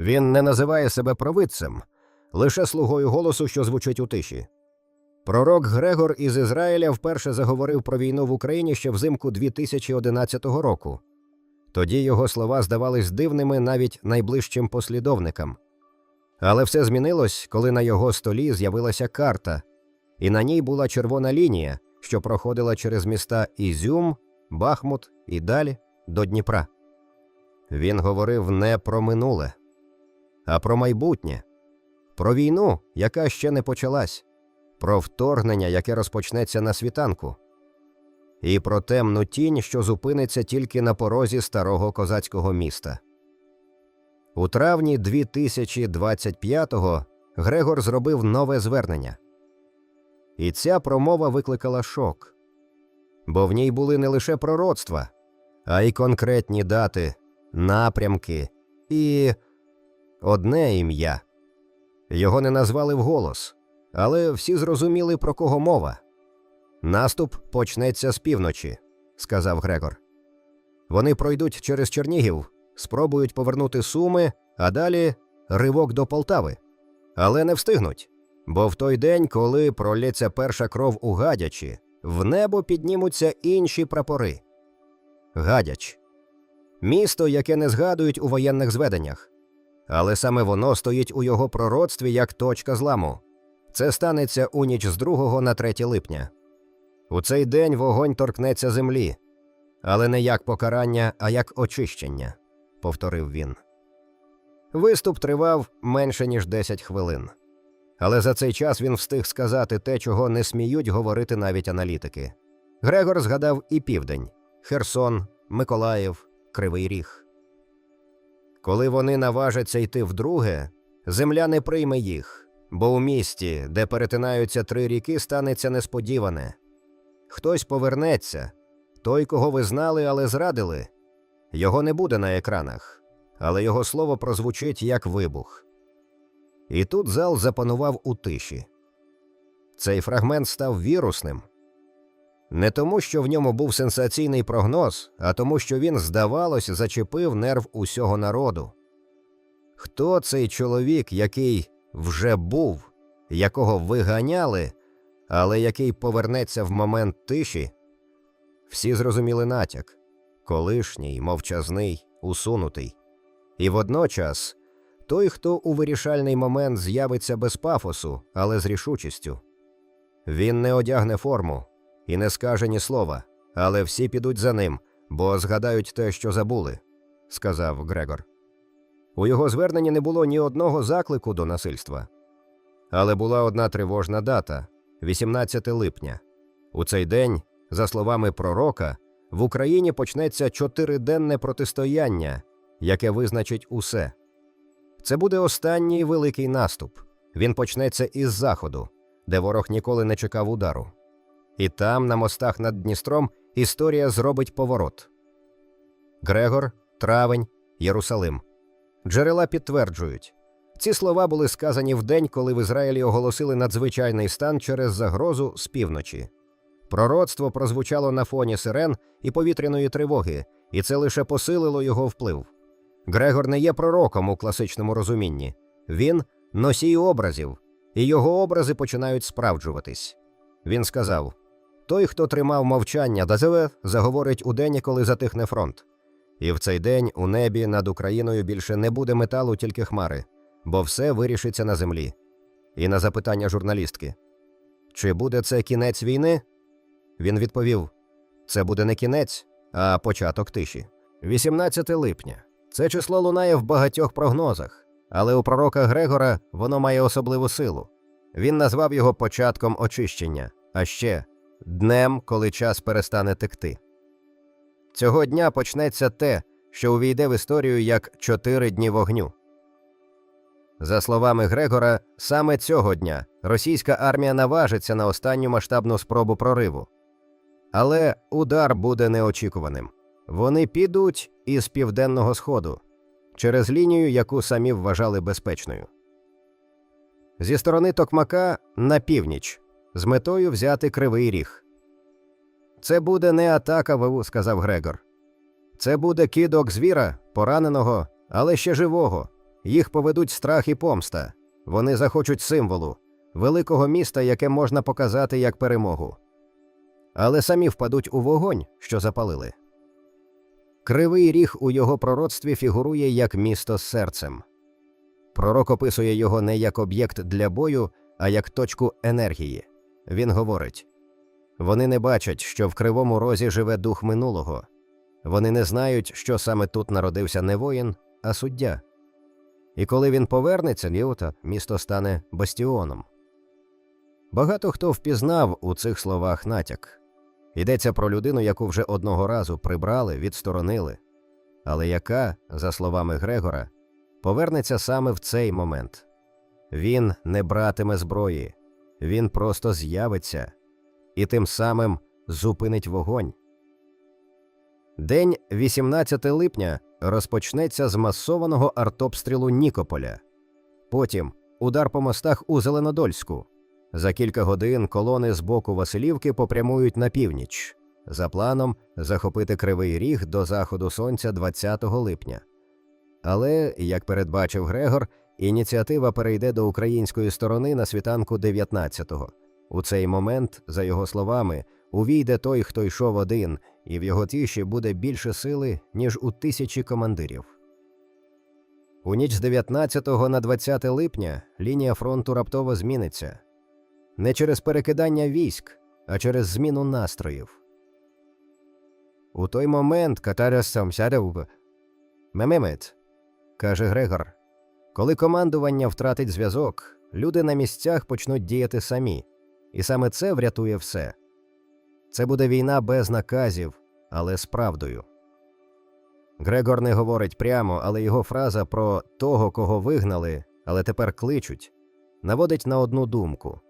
Він не називає себе провидцем, лише слугою голосу, що звучить у тиші. Пророк Грегор із Ізраїля вперше заговорив про війну в Україні ще взимку 2011 року. Тоді його слова здавались дивними навіть найближчим послідовникам. Але все змінилось, коли на його столі з'явилася карта, і на ній була червона лінія, що проходила через міста Ізюм, Бахмут і далі до Дніпра. Він говорив не про минуле, а про майбутнє, про війну, яка ще не почалась, про вторгнення, яке розпочнеться на світанку, і про темну тінь, що зупиниться тільки на порозі старого козацького міста. У травні 2025-го Грегор зробив нове звернення. І ця промова викликала шок, бо в ній були не лише пророцтва, а й конкретні дати, напрямки і одне ім'я. Його не назвали вголос, але всі зрозуміли, про кого мова. Наступ почнеться з півночі, сказав Грегор. Вони пройдуть через Чернігів, спробують повернути Суми, а далі ривок до Полтави. Але не встигнуть. Бо в той день, коли пролється перша кров у гадячі, в небо піднімуться інші прапори. Гадяч місто, яке не згадують у воєнних зведеннях. Але саме воно стоїть у його пророцтві як точка зламу. Це станеться у ніч з 2 на 3 липня. У цей день вогонь торкнеться землі, але не як покарання, а як очищення, повторив він. Виступ тривав менше ніж 10 хвилин. Але за цей час він встиг сказати те, чого не сміють говорити навіть аналітики. Грегор згадав і південь Херсон, Миколаїв, Кривий Ріг. Коли вони наважаться йти вдруге, земля не прийме їх, бо у місті, де перетинаються три ріки, станеться несподіване. Хтось повернеться, той, кого ви знали, але зрадили. Його не буде на екранах, але його слово прозвучить як вибух. І тут зал запанував у тиші. Цей фрагмент став вірусним. Не тому, що в ньому був сенсаційний прогноз, а тому, що він, здавалось, зачепив нерв усього народу. Хто цей чоловік, який вже був, якого виганяли, але який повернеться в момент тиші? Всі зрозуміли натяк колишній, мовчазний, усунутий. І водночас той, хто у вирішальний момент з'явиться без пафосу, але з рішучістю. Він не одягне форму і не скаже ні слова, але всі підуть за ним, бо згадають те, що забули, сказав Грегор. У його зверненні не було ні одного заклику до насильства. Але була одна тривожна дата 18 липня. У цей день, за словами пророка, в Україні почнеться чотириденне протистояння, яке визначить усе. Це буде останній великий наступ. Він почнеться із заходу, де ворог ніколи не чекав удару. І там, на мостах над Дністром, історія зробить поворот. Грегор, Травень, Єрусалим. Джерела підтверджують. Ці слова були сказані в день, коли в Ізраїлі оголосили надзвичайний стан через загрозу з півночі. Пророцтво прозвучало на фоні сирен і повітряної тривоги, і це лише посилило його вплив. Грегор не є пророком у класичному розумінні, він носій образів, і його образи починають справджуватись. Він сказав: Той, хто тримав мовчання Дазеве, заговорить у день, коли затихне фронт. І в цей день у небі над Україною більше не буде металу, тільки хмари, бо все вирішиться на землі. І на запитання журналістки: Чи буде це кінець війни? Він відповів: Це буде не кінець, а початок тиші. 18 липня. Це число лунає в багатьох прогнозах, але у пророка Грегора воно має особливу силу. Він назвав його початком очищення, а ще днем, коли час перестане текти. Цього дня почнеться те, що увійде в історію як чотири дні вогню. За словами Грегора, саме цього дня російська армія наважиться на останню масштабну спробу прориву. Але удар буде неочікуваним. Вони підуть із південного сходу через лінію, яку самі вважали безпечною. Зі сторони Токмака на північ з метою взяти кривий ріг. Це буде не атака ВУ, сказав Грегор. Це буде кидок звіра, пораненого, але ще живого, їх поведуть страх і помста. Вони захочуть символу, великого міста, яке можна показати як перемогу. Але самі впадуть у вогонь, що запалили. Кривий ріг у його пророцтві фігурує як місто з серцем. Пророк описує його не як об'єкт для бою, а як точку енергії. Він говорить вони не бачать, що в кривому розі живе дух минулого, вони не знають, що саме тут народився не воїн, а суддя. І коли він повернеться, Ліота, місто стане бастіоном. Багато хто впізнав у цих словах натяк. Йдеться про людину, яку вже одного разу прибрали, відсторонили, але яка, за словами Грегора, повернеться саме в цей момент. Він не братиме зброї, він просто з'явиться і тим самим зупинить вогонь. День 18 липня розпочнеться з масованого артобстрілу Нікополя. Потім удар по мостах у Зеленодольську. За кілька годин колони з боку Василівки попрямують на північ. За планом захопити Кривий Ріг до заходу сонця 20 липня. Але, як передбачив Грегор, ініціатива перейде до української сторони на світанку 19-го. У цей момент, за його словами, увійде той, хто йшов один, і в його тіші буде більше сили, ніж у тисячі командирів. У ніч з 19 на 20 липня лінія фронту раптово зміниться не через перекидання військ, а через зміну настроїв. У той момент Катаря сам сядав Мемемет, каже Грегор, коли командування втратить зв'язок, люди на місцях почнуть діяти самі, і саме це врятує все. Це буде війна без наказів, але з правдою. Грегор не говорить прямо, але його фраза про того, кого вигнали, але тепер кличуть, наводить на одну думку.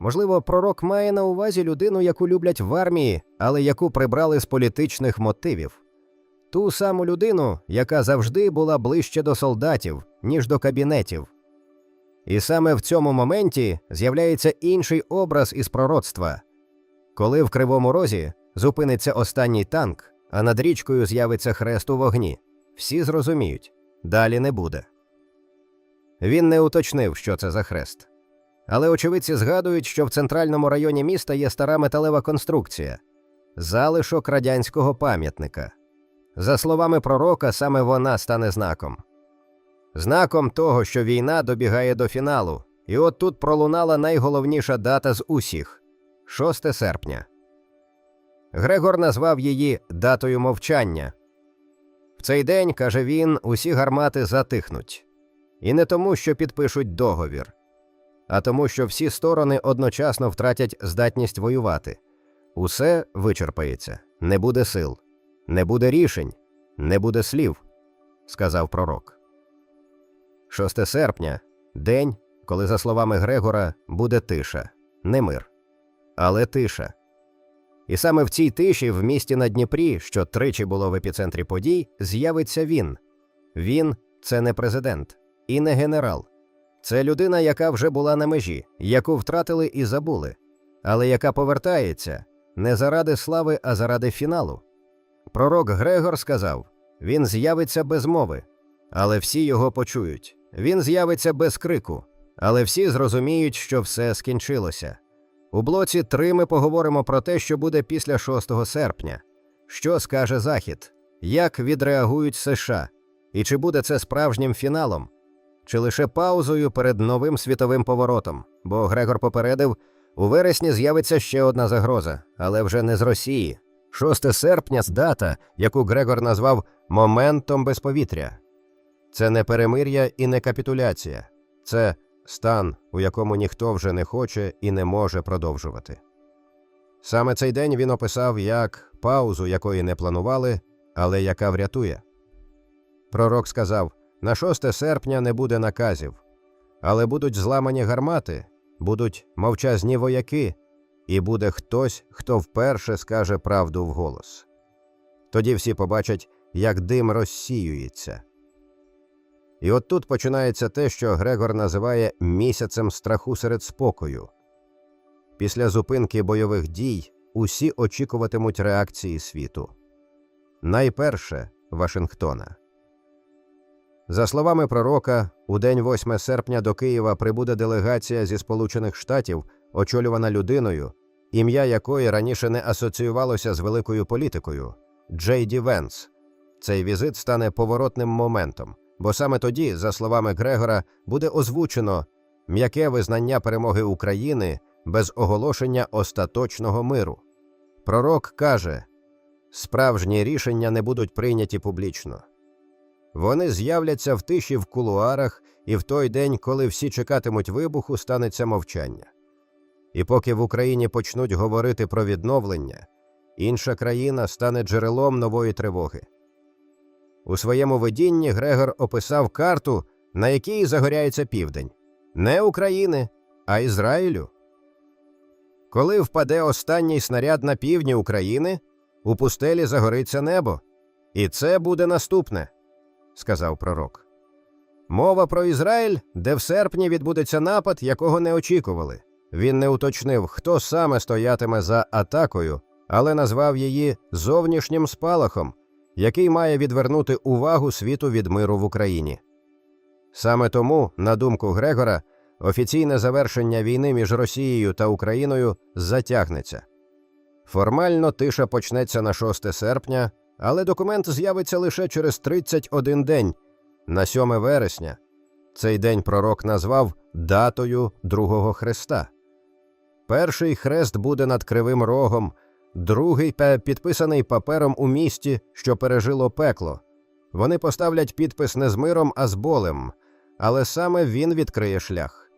Можливо, пророк має на увазі людину, яку люблять в армії, але яку прибрали з політичних мотивів, ту саму людину, яка завжди була ближче до солдатів, ніж до кабінетів. І саме в цьому моменті з'являється інший образ із пророцтва коли в Кривому Розі зупиниться останній танк, а над річкою з'явиться хрест у вогні. Всі зрозуміють далі не буде. Він не уточнив, що це за хрест. Але очевидці згадують, що в центральному районі міста є стара металева конструкція залишок радянського пам'ятника. За словами пророка, саме вона стане знаком. Знаком того, що війна добігає до фіналу, і от тут пролунала найголовніша дата з усіх 6 серпня. Грегор назвав її датою мовчання. В цей день, каже він, усі гармати затихнуть. І не тому, що підпишуть договір, а тому, що всі сторони одночасно втратять здатність воювати. Усе вичерпається, не буде сил, не буде рішень, не буде слів, сказав пророк. 6 серпня день, коли, за словами Грегора, буде тиша, не мир, але тиша. І саме в цій тиші, в місті на Дніпрі, що тричі було в епіцентрі подій, з'явиться він. Він це не президент і не генерал. Це людина, яка вже була на межі, яку втратили і забули, але яка повертається не заради слави, а заради фіналу. Пророк Грегор сказав він з'явиться без мови, але всі його почують. Він з'явиться без крику, але всі зрозуміють, що все скінчилося. У блоці 3 ми поговоримо про те, що буде після 6 серпня, що скаже Захід, як відреагують США, і чи буде це справжнім фіналом, чи лише паузою перед новим світовим поворотом. Бо Грегор попередив, у вересні з'явиться ще одна загроза, але вже не з Росії. 6 серпня дата, яку Грегор назвав моментом без повітря. Це не перемир'я і не капітуляція, це стан, у якому ніхто вже не хоче і не може продовжувати. Саме цей день він описав як паузу, якої не планували, але яка врятує. Пророк сказав на 6 серпня не буде наказів, але будуть зламані гармати, будуть мовчазні вояки, і буде хтось, хто вперше скаже правду вголос. Тоді всі побачать, як дим розсіюється. І от тут починається те, що Грегор називає місяцем страху серед спокою. Після зупинки бойових дій усі очікуватимуть реакції світу. Найперше Вашингтона. За словами пророка, у день 8 серпня до Києва прибуде делегація зі Сполучених Штатів, очолювана людиною, ім'я якої раніше не асоціювалося з великою політикою Джей Ді Венс. Цей візит стане поворотним моментом, бо саме тоді, за словами Грегора, буде озвучено м'яке визнання перемоги України без оголошення остаточного миру. Пророк каже: справжні рішення не будуть прийняті публічно. Вони з'являться в тиші в кулуарах, і в той день, коли всі чекатимуть вибуху, станеться мовчання. І поки в Україні почнуть говорити про відновлення, інша країна стане джерелом нової тривоги. У своєму видінні Грегор описав карту, на якій загоряється південь не України, а Ізраїлю. Коли впаде останній снаряд на півдні України, у пустелі загориться небо, і це буде наступне, сказав пророк. Мова про Ізраїль, де в серпні відбудеться напад, якого не очікували. Він не уточнив, хто саме стоятиме за атакою, але назвав її зовнішнім спалахом, який має відвернути увагу світу від миру в Україні. Саме тому, на думку Грегора, офіційне завершення війни між Росією та Україною затягнеться. Формально тиша почнеться на 6 серпня, але документ з'явиться лише через 31 день, на 7 вересня. Цей день пророк назвав датою Другого Хреста. Перший хрест буде над Кривим Рогом, другий підписаний папером у місті, що пережило пекло. Вони поставлять підпис не з миром, а з болем, але саме він відкриє шлях.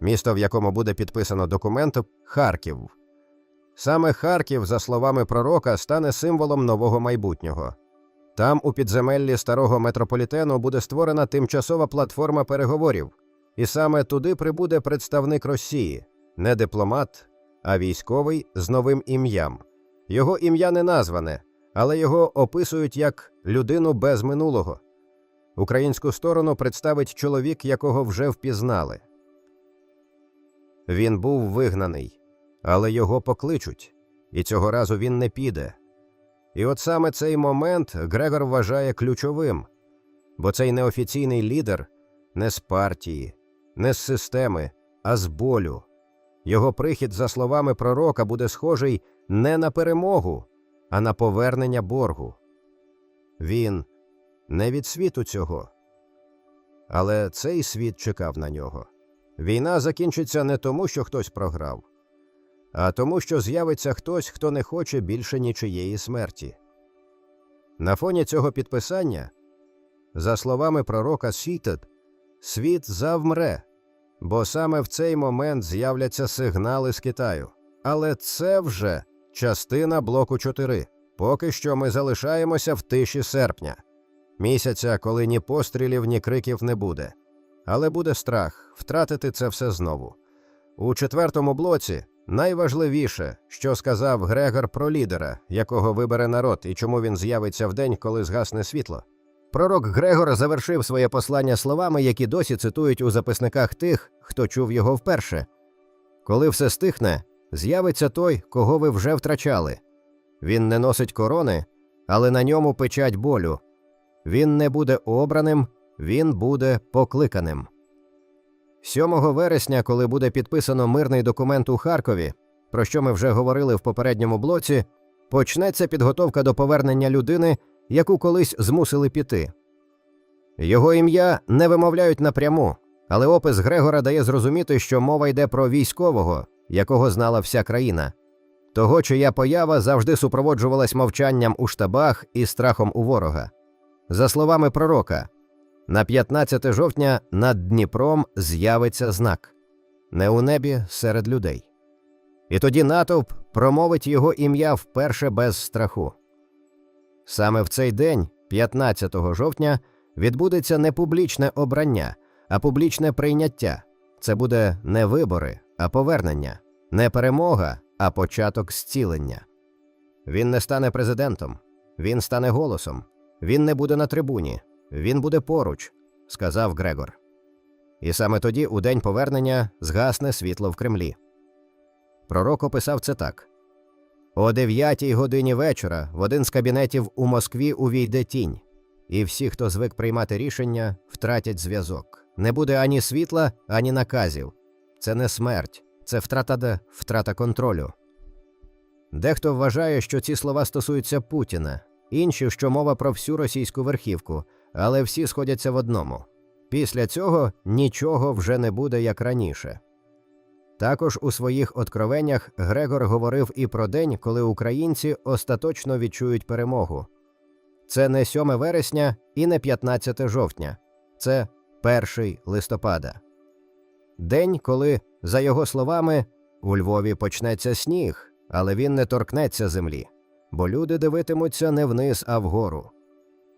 Місто, в якому буде підписано документ Харків. Саме Харків, за словами пророка, стане символом нового майбутнього. Там, у підземеллі старого метрополітену, буде створена тимчасова платформа переговорів, і саме туди прибуде представник Росії, не дипломат, а військовий з новим ім'ям. Його ім'я не назване, але його описують як людину без минулого. Українську сторону представить чоловік, якого вже впізнали. Він був вигнаний, але його покличуть, і цього разу він не піде. І от саме цей момент Грегор вважає ключовим, бо цей неофіційний лідер не з партії, не з системи, а з болю. Його прихід, за словами пророка, буде схожий не на перемогу, а на повернення боргу. Він не від світу цього. Але цей світ чекав на нього. Війна закінчиться не тому, що хтось програв, а тому, що з'явиться хтось, хто не хоче більше нічиєї смерті. На фоні цього підписання, за словами пророка Сітет, світ завмре, бо саме в цей момент з'являться сигнали з Китаю. Але це вже частина блоку 4. Поки що ми залишаємося в тиші серпня, місяця, коли ні пострілів, ні криків не буде. Але буде страх втратити це все знову. У четвертому блоці найважливіше, що сказав Грегор про лідера, якого вибере народ і чому він з'явиться в день, коли згасне світло. Пророк Грегор завершив своє послання словами, які досі цитують у записниках тих, хто чув його вперше. Коли все стихне, з'явиться той, кого ви вже втрачали. Він не носить корони, але на ньому печать болю. Він не буде обраним, він буде покликаним. 7 вересня, коли буде підписано мирний документ у Харкові, про що ми вже говорили в попередньому блоці, почнеться підготовка до повернення людини, яку колись змусили піти. Його ім'я не вимовляють напряму, але опис Грегора дає зрозуміти, що мова йде про військового, якого знала вся країна, того, чия поява завжди супроводжувалась мовчанням у штабах і страхом у ворога. За словами пророка, на 15 жовтня над Дніпром з'явиться знак не у небі серед людей. І тоді натовп промовить його ім'я вперше без страху. Саме в цей день, 15 жовтня, відбудеться не публічне обрання, а публічне прийняття. Це буде не вибори, а повернення, не перемога, а початок зцілення. Він не стане президентом, він стане голосом, він не буде на трибуні, він буде поруч, сказав Грегор. І саме тоді, у день повернення, згасне світло в Кремлі. Пророк описав це так: о дев'ятій годині вечора в один з кабінетів у Москві увійде тінь. і всі, хто звик приймати рішення, втратять зв'язок. Не буде ані світла, ані наказів. Це не смерть, це втрата втрата контролю. Дехто вважає, що ці слова стосуються Путіна, інші, що мова про всю російську верхівку, але всі сходяться в одному. Після цього нічого вже не буде як раніше. Також у своїх откровеннях Грегор говорив і про день, коли українці остаточно відчують перемогу. Це не 7 вересня і не 15 жовтня, це 1 листопада. День, коли, за його словами, у Львові почнеться сніг, але він не торкнеться землі, бо люди дивитимуться не вниз, а вгору.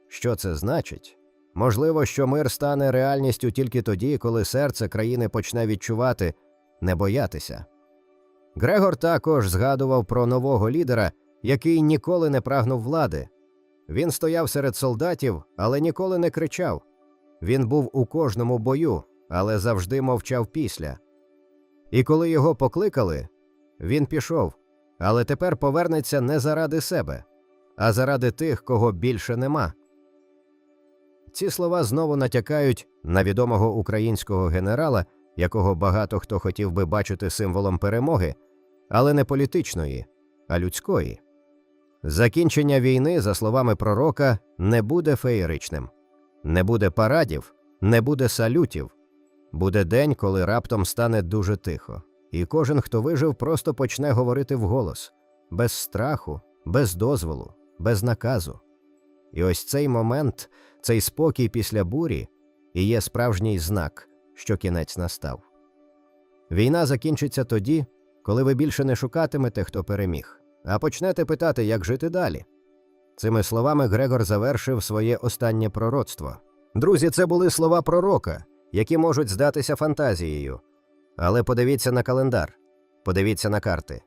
Що це значить? Можливо, що мир стане реальністю тільки тоді, коли серце країни почне відчувати, не боятися. Грегор також згадував про нового лідера, який ніколи не прагнув влади. Він стояв серед солдатів, але ніколи не кричав. Він був у кожному бою, але завжди мовчав після. І коли його покликали, він пішов, але тепер повернеться не заради себе, а заради тих, кого більше нема. Ці слова знову натякають на відомого українського генерала, якого багато хто хотів би бачити символом перемоги, але не політичної, а людської. Закінчення війни, за словами пророка, не буде феєричним, не буде парадів, не буде салютів. Буде день, коли раптом стане дуже тихо, і кожен, хто вижив, просто почне говорити вголос, без страху, без дозволу, без наказу. І ось цей момент, цей спокій після бурі, і є справжній знак, що кінець настав. Війна закінчиться тоді, коли ви більше не шукатимете, хто переміг, а почнете питати, як жити далі. Цими словами Грегор завершив своє останнє пророцтво. Друзі, це були слова пророка, які можуть здатися фантазією. Але подивіться на календар, подивіться на карти,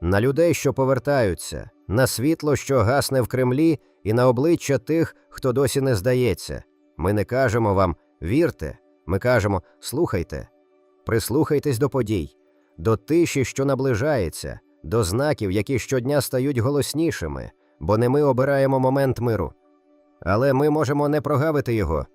на людей, що повертаються, на світло, що гасне в Кремлі, і на обличчя тих, хто досі не здається. Ми не кажемо вам вірте, ми кажемо слухайте, прислухайтесь до подій, до тиші, що наближається, до знаків, які щодня стають голоснішими, бо не ми обираємо момент миру. Але ми можемо не прогавити його,